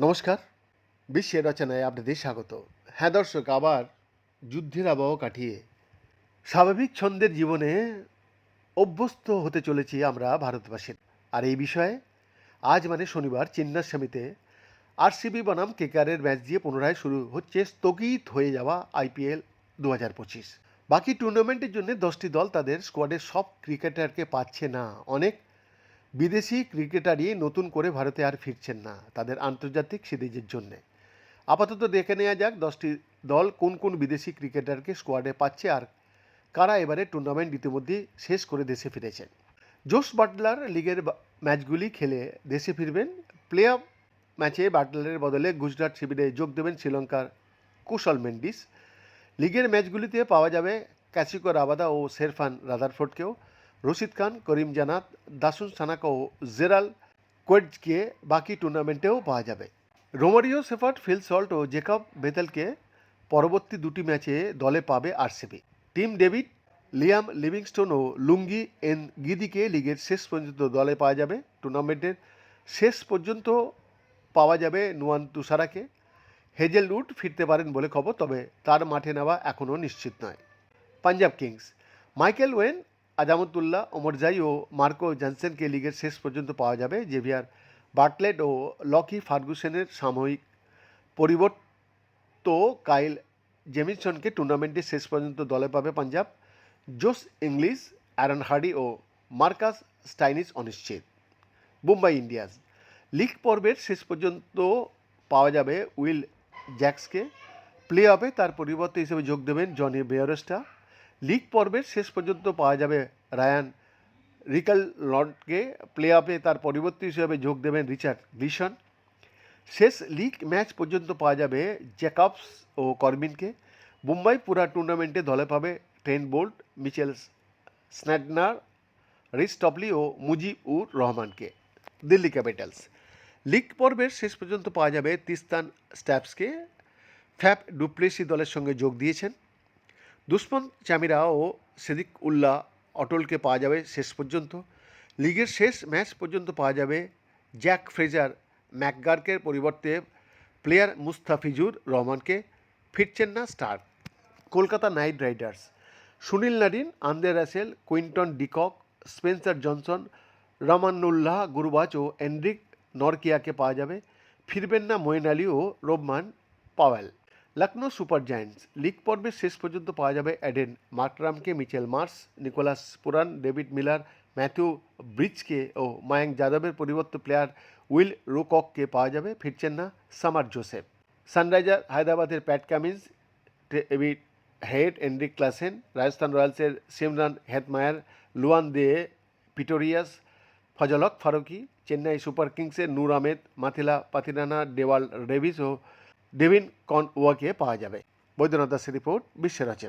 নমস্কার। বিশ্বের রচনায় আপনাদের স্বাগত। হ্যাঁ দর্শক, আবার যুদ্ধের আবহ কাটিয়ে স্বাভাবিক ছন্দের জীবনে অভ্যস্ত হতে চলেছি আমরা ভারতবাসীর। আর এই বিষয়ে আজ মানে শনিবার চেন্নাস্বামীতে আরসিবি বনাম কেকারের ম্যাচ দিয়ে পুনরায় শুরু হচ্ছে স্থগিত হয়ে যাওয়া আইপিএল দু হাজার পঁচিশ। বাকি টুর্নামেন্টের জন্য দশটি দল তাদের স্কোয়াডের সব ক্রিকেটারকে পাচ্ছে না। অনেক বিদেশি ক্রিকেটারই নতুন করে ভারতে আর ফিরছেন না, তাদের আন্তর্জাতিক সিরিজের জন্যে। আপাতত দেখে নেওয়া যাক দশটি দল কোন কোন বিদেশি ক্রিকেটারকে স্কোয়াডে পাচ্ছে আর কারা এবারে টুর্নামেন্ট ইতিমধ্যে শেষ করে দেশে ফিরেছেন। জোস বাটলার লিগের ম্যাচগুলি খেলে দেশে ফিরবেন। প্লে অফ ম্যাচে বাটলারের বদলে গুজরাট শিবিরে যোগ দেবেন শ্রীলঙ্কার কুশল মেন্ডিস। লিগের ম্যাচগুলিতে পাওয়া যাবে ক্যাসিকো রাবাদা ও শেরফান রাদারফোর্ডকেও। রশিদ খান, করিম জানাত দাসুন সানাকা ও জেরাল কোয়েডকে বাকি টুর্নামেন্টেও পাওয়া যাবে। রোমারিও সেফার্ট ফিল সল্ট ও জেকব বেতেলকে পরবর্তী দুটি ম্যাচে দলে পাবে RCB. Tim David, Liam Livingstone ও লুঙ্গি এন গিদিকে লিগের শেষ পর্যন্ত দলে পাওয়া যাবে। টুর্নামেন্টের শেষ পর্যন্ত পাওয়া যাবে নুয়ান তুষারাকে। হেজেলউড ফিরতে পারেন বলে খবর, তবে তার মাঠে নেওয়া এখনও নিশ্চিত নয়। Punjab Kings, Michael Owen, Azmatullah Omarzai ও মার্কো জনসেনকে লিগের শেষ পর্যন্ত পাওয়া যাবে। জেভিয়ার বার্টলেট ও লকি ফার্গুসেনের সাময়িক পরিবর্ত কাইল জেমিসনকে টুর্নামেন্টের শেষ পর্যন্ত দলে পাবে Punjab. Jos Inglis, Aaron Hardie ও মার্কাস স্টাইনিস অনিশ্চিত। মুম্বাই ইন্ডিয়ান্স, লিগ পর্বের শেষ পর্যন্ত পাওয়া যাবে উইল জ্যাক্সকে প্লে অফে তার পরিবর্তে হিসেবে যোগ দেবেন জনি বেয়ারস্টা। লিগ পর্বের শেষ পর্যন্ত পাওয়া যাবে রায়ান রিকাল লন্ডকে প্লে অফে তার পরিবর্তে হিসেবে যোগ দেবেন রিচার্ড গ্লিশন শেষ লিগ ম্যাচ পর্যন্ত পাওয়া যাবে জ্যাকবস ও করবিনকে মুম্বাই পুরা টুর্নামেন্টে দলে পাবে Trent Boult, Mitchell Santner Reece Topley ও মুজিবুর রহমানকে। দিল্লি ক্যাপিটালস। লিগ পর্বের শেষ পর্যন্ত পাওয়া যাবে তিস্তান স্ট্যাপসকে। ফ্যাপ ডুপ্লেসি দলের সঙ্গে যোগ দিয়েছেন। দুশ্মন চামিরা ও সেদিক উল্লাহ অটলকে পাওয়া যাবে শেষ পর্যন্ত। লিগের শেষ ম্যাচ পর্যন্ত পাওয়া যাবে জ্যাক ফ্রেজার ম্যাকগার্কের পরিবর্তে প্লেয়ার মুস্তাফিজুর রহমানকে। ফিরছেন না star. Kolkata Knight Riders, Sunil Narine Andre Russell, Quinton de Kock, Spencer Johnson Rahmanullah Gurbaz ও এন্ড্রিক নরকিয়াকে পাওয়া যাবে। ফিরবেন না মঈন আলী ও Rovman Powell. Lucknow Super Giants league পর্বের শেষ পর্যন্ত পাওয়া যাবে Aiden মার্করামকে, Mitchell Marsh, Nicholas Pooran, David Miller, Matthew ব্রিজকে ও মায়াঙ্ক যাদবের পরিবর্তে প্লেয়ার উইল রোকককে পাওয়া যাবে। ফিরছেন না সামার জোসেফ। সানরাইজার হায়দ্রাবাদের Pat Cummins, David Head Heinrich Klaasen, Rajasthan রয়্যালসের Shimron Hetmyer, Lhuan-dre, Pretorius Fazalhaq Farooqi Chennai Super কিংসের নূর আহমেদ, মাথিলা পাথিরানা ডেওয়াল ডেভিস ও ডেভিন কনওয়াকে পাওয়া যাবে। বৈদ্যনাথ দাসের রিপোর্ট বিশ্বের রচনা